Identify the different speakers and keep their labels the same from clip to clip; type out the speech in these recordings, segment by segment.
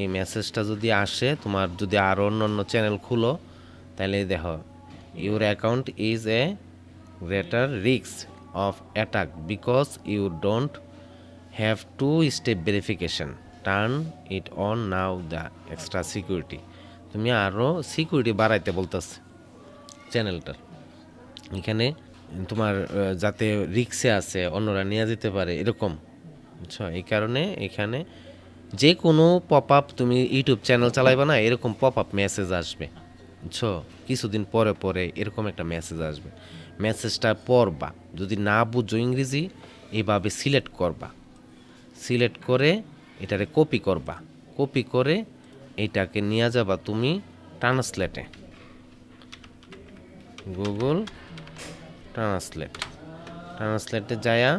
Speaker 1: এই মেসেজটা যদি আসে, তোমার যদি আরও অন্য অন্য চ্যানেল খুলো, তাহলে দেখো your account is a greater রিক্স of attack because you don't have two step verification turn it on now the extra security তুমি আরও সিকিউরিটি বাড়াইতে বলতেছে চ্যানেলটার এখানে তোমার যাতে রিক্সে আছে, অন্যরা নিয়ে যেতে পারে, এরকম। বুঝছ? এই কারণে এখানে যে কোনো পপ আপ তুমি ইউটিউব চ্যানেল চালাইবা না, এরকম পপ আপ মেসেজ আসবে। বুঝছ কিছুদিন পরে পরে এরকম একটা মেসেজ আসবে। মেসেজটা পড়বা, যদি না বুঝো ইংরেজি এইভাবে সিলেক্ট করবা। সিলেক্ট করে এটারে কপি করবা। কপি করে এটাকে নিয়ে যাবা তুমি ট্রান্সলেটে গুগল ট্রান্সলেট ট্রান্সলেটে যায়া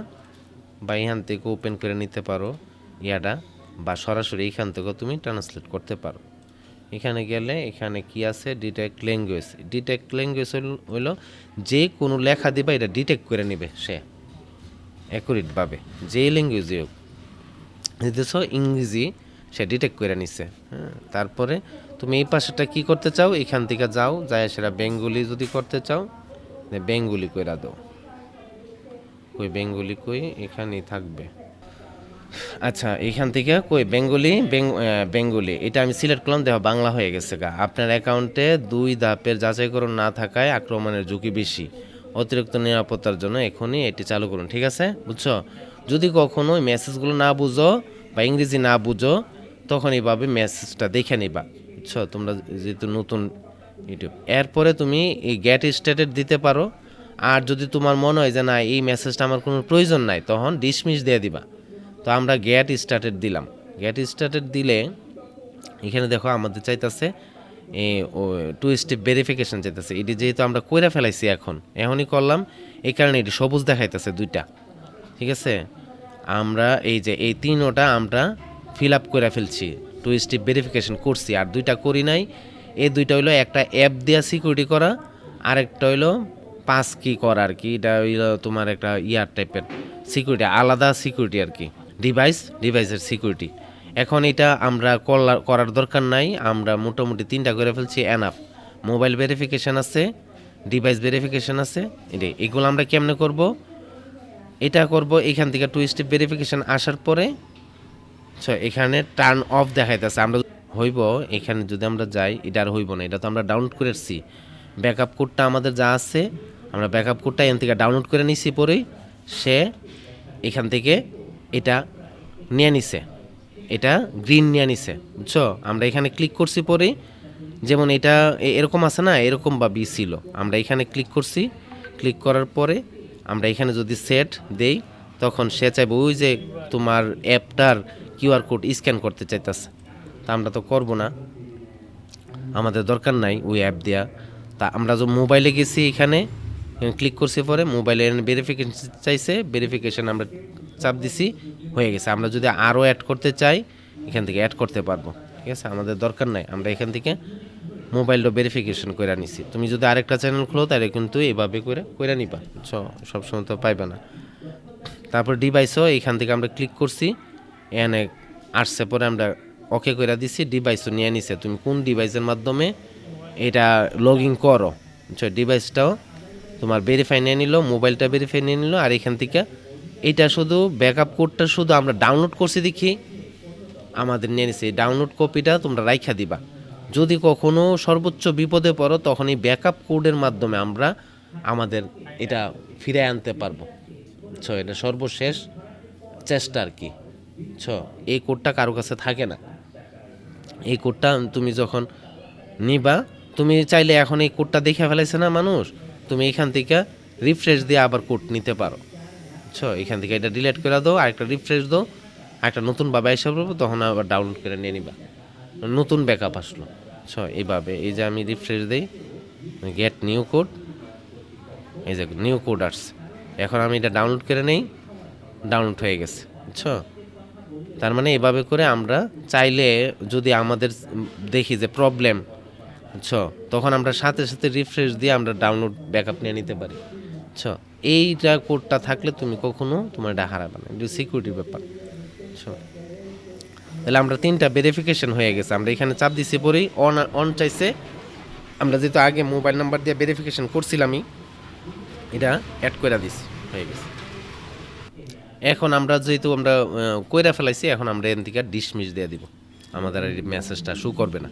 Speaker 1: বা এখান থেকে ওপেন করে নিতে পারো ইয়াটা। বা সরাসরি এখান থেকেও তুমি ট্রান্সলেট করতে পারো। এখানে গেলে এখানে কি আছে? ডিটেক্ট ল্যাঙ্গুয়েজ ডিটেক্ট ল্যাঙ্গুয়েজ হইল যে কোনো লেখা দিবা, এটা ডিটেক্ট করে নেবে সে। অ্যাকুরেটভাবে যে ল্যাঙ্গুয়েজই হোক। দিতেছ ইংরেজি সে ডিটেক্ট করে নিছে। হ্যাঁ তারপরে তুমি এই পাশেটা কি করতে চাও? এখান থেকে যাও, যায় সেটা বেঙ্গলি যদি করতে চাও বেঙ্গলি কইরা দাও। কই বেঙ্গলি কই? এখানেই থাকবে। আচ্ছা এখান থেকে কই? বেঙ্গলি? বেঙ্গলি। এটা আমি সিলেক্ট করলাম, দেখো, বাংলা হয়ে গেছে গা। আপনার অ্যাকাউন্টে দুই ধাপের যাচাইকরণ না থাকায় আক্রমণের ঝুঁকি বেশি। অতিরিক্ত নিরাপত্তার জন্য এখনই এটি চালু করুন, ঠিক আছে? বুঝছ? যদি কখনো মেসেজগুলো না বুঝো বা ইংরেজি না বুঝো তখন এইভাবে মেসেজটা দেখে নিবা। বুঝছ? তোমরা যেহেতু নতুন ইউটিউব। এরপরে তুমি এই গেট স্টেটেড দিতে পারো। আর যদি তোমার মনে হয় যে না, এই মেসেজটা আমার কোনো প্রয়োজন নাই, তখন ডিসমিস দিয়ে দিবা। তো আমরা গ্যাট স্টার্টেড দিলাম। গ্যাট স্টার্টেড দিলে এখানে দেখো আমাদের চাইতেছে টু স্টেপ ভেরিফিকেশন চাইতেছে। এটি যেহেতু আমরা কইরা ফেলাইছি এখন, এখনই করলাম এই কারণে এটি সবুজ দেখাইতেছে দুইটা। ঠিক আছে? আমরা এই যে এই তিনোটা আমরা ফিল আপ করে ফেলছি টু স্টেপ ভেরিফিকেশন করছি, আর দুইটা করি নাই। এই দুইটা হইল একটা অ্যাপ দেওয়া সিকিউরিটি করা, আরেকটা হইল পাস কি করা আর কি। এটা হইল তোমার একটা ইয়ার টাইপের সিকিউরিটি আলাদা সিকিউরিটি আর কি। ডিভাইস ডিভাইসের সিকিউরিটি এখন এটা আমরা করার দরকার নাই, আমরা মোটামুটি তিনটা করে ফেলছি এনাফ মোবাইল ভেরিফিকেশান আছে ডিভাইস ভেরিফিকেশান আছে এটাই এগুলো আমরা কেমনে করব? এটা করব এখান থেকে টু স্টেপ ভেরিফিকেশান আসার পরে এখানে টার্ন অফ দেখাইতেছে। আমরা হইব, এখানে যদি আমরা যাই, এটা আর হইব না, এটা তো আমরা ডাউনলোড করে এসছি ব্যাকআপ কোডটা আমাদের যা আছে, আমরা ব্যাকআপ কোডটা এখান থেকে ডাউনলোড করে নিছি পরেই সে এখান থেকে এটা নিয়ে নিছে। এটা গ্রিন নিয়ে নিছে, বুঝছ? আমরা এখানে ক্লিক করছি পরে, যেমন এটা এরকম আছে না? এরকম বা বি ছিল। আমরা এখানে ক্লিক করছি ক্লিক করার পরে আমরা এখানে যদি সেট দেই, তখন সে চাইবে ওই যে তোমার অ্যাপটার কিউআর কোড স্ক্যান করতে চাইতেছে। তা আমরা তো করব না। আমাদের দরকার নাই ওই অ্যাপ দেয়া। তা আমরা যে মোবাইলে গেছি এখানে ক্লিক করছি পরে মোবাইলে ভেরিফিকেশন চাইছে ভেরিফিকেশন আমরা চাপ দিছি, হয়ে গেছে। আমরা যদি আরও অ্যাড করতে চাই, এখান থেকে অ্যাড করতে পারব। ঠিক আছে? আমাদের দরকার নাই। আমরা এখান থেকে মোবাইলটা ভেরিফিকেশন করে নিছি। তুমি যদি আরেকটা চ্যানেল খোলো, তাহলে কিন্তু এইভাবে করে করে নিবা। বুঝছ? সবসময় তো পাইবে না। তারপর ডিভাইসও এখান থেকে আমরা ক্লিক করছি। এখানে আসছে পরে আমরা ওকে করে দিছি ডিভাইসও নিয়ে নিছে। তুমি কোন ডিভাইসের মাধ্যমে এটা লগ ইন করো ডিভাইসটাও তোমার ভেরিফাই নিয়ে নিল মোবাইলটা ভেরিফাই নিয়ে নিল, আর এখান থেকে এটা শুধু ব্যাকআপ কোডটা শুধু আমরা ডাউনলোড করছি দেখি। আমাদের নিয়ে ডাউনলোড কপিটা তোমরা রাইখা দিবা। যদি কখনো সর্বোচ্চ বিপদে পড়ো, তখন এই ব্যাকআপ কোডের মাধ্যমে আমরা আমাদের এটা ফিরে আনতে পারব। ছ, এটা সর্বশেষ চেষ্টা আর কি। ছ, এই কোডটা কারও কাছে থাকে না। এই কোডটা তুমি যখন নিবা, তুমি চাইলে এখন এই কোডটা দেখে ফেলেছে না মানুষ, তুমি এখান থেকে রিফ্রেশ দিয়ে আবার কোড নিতে পারো। বুঝছ? এখান থেকে এটা ডিলিট করে দাও, আরেকটা রিফ্রেশ দাও একটা নতুন ভাবে এসে পড়ব, তখন আবার ডাউনলোড করে নিয়ে নিবা। নতুন ব্যাকআপ আসলো। ছ এইভাবে, এই যে আমি রিফ্রেশ দিই গেট নিউ কোড এই যে নিউ কোড আসছে। এখন আমি এটা ডাউনলোড করে নেই ডাউনলোড হয়ে গেছে। বুঝছ? তার মানে এভাবে করে আমরা চাইলে যদি আমাদের দেখি যে প্রবলেম বুঝছ? তখন আমরা সাথে সাথে রিফ্রেশ দিয়ে আমরা ডাউনলোড ব্যাকআপ নিয়ে নিতে পারি। বুঝছ? এইটা কোডটা থাকলে তুমি কখনো তোমার এটা হারাবে না। এটা সিকিউরিটির ব্যাপার। তাহলে আমরা তিনটা ভেরিফিকেশন হয়ে গেছে। আমরা এখানে চাপ দিছি পরেই অন অন চাইছে। আমরা যেহেতু আগে মোবাইল নাম্বার দিয়ে ভেরিফিকেশন করছিলামই, এটা অ্যাড করে দিছি, হয়ে গেছে। এখন আমরা যেহেতু আমরা কইরা ফেলাইছি, এখন আমরা এখান থেকে ডিসমিস দিয়ে দিব। আমাদের আর মেসেজটা শু করবে না।